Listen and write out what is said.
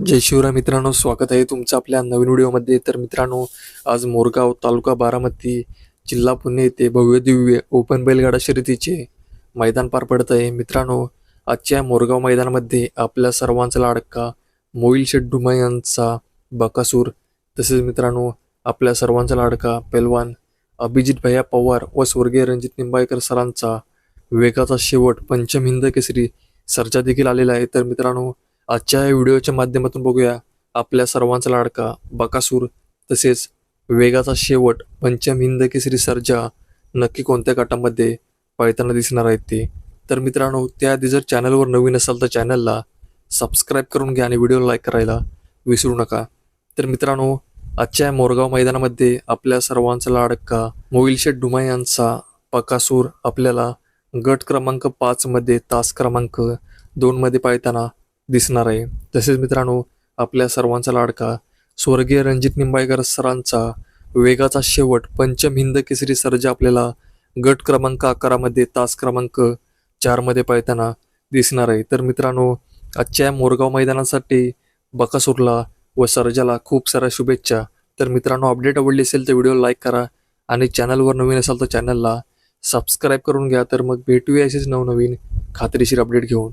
जय शिवराय मित्रांनो स्वागत आहे तुमचं आपल्या नवीन व्हिडिओमध्ये. तर मित्रांनो आज मोरगाव तालुका बारामती जिल्हा पुणे येथे भव्य दिव्य ओपन बैलगाडा शर्यतीचे मैदान पार पडत आहे. मित्रांनो आजच्या मोरगाव मैदानामध्ये आपल्या सर्वांचा लाडका मोईल शेड्डुमा यांचा बकासूर तसेच मित्रांनो आपल्या सर्वांचा लाडका पेलवान अभिजित भैया पवार व स्वर्गीय रणजित निंबाळकर सरांचा वेगाचा शेवट पंचम हिंद केसरी सर्जा देखील आलेला आहे. तर मित्रांनो आजच्या या व्हिडिओच्या माध्यमातून बघूया. आपल्या सर्वांचा लाडका बकासूर तसेच वेगाचा शेवट पंचम हिंद केसरी सर्जा नक्की कोणत्या गटामध्ये पळताना दिसणार आहेत ते? तर मित्रांनो त्याआधी जर चॅनलवर नवीन असाल तर चॅनलला सबस्क्राईब करून घ्या आणि व्हिडिओ लाईक करायला विसरू नका. तर मित्रांनो आजच्या मोरगाव मैदानामध्ये आपल्या सर्वांचा लाडका मोईल शेठ डुमा यांचा पकासूर आपल्याला गट क्रमांक पाचमध्ये तास क्रमांक दोनमध्ये पाळताना दिसणार आहे. तसेच मित्रांनो आपल्या सर्वांचा लाडका स्वर्गीय रणजित निंबाळकर सरांचा वेगाचा शेवट पंचम हिंद केसरी सर्जा आपल्याला गट क्रमांक अकरामध्ये तास क्रमांक चारमध्ये पळताना दिसणार आहे. तर मित्रांनो आजच्या मोरगाव मैदानासाठी बकासूरला व सर्जाला खूप साऱ्या शुभेच्छा. तर मित्रांनो अपडेट आवडली असेल तर व्हिडिओ लाईक करा आणि चॅनलवर नवीन असाल तर चॅनलला सबस्क्राईब करून घ्या. तर मग भेटूया असेच नवनवीन खात्रीशीर अपडेट घेऊन.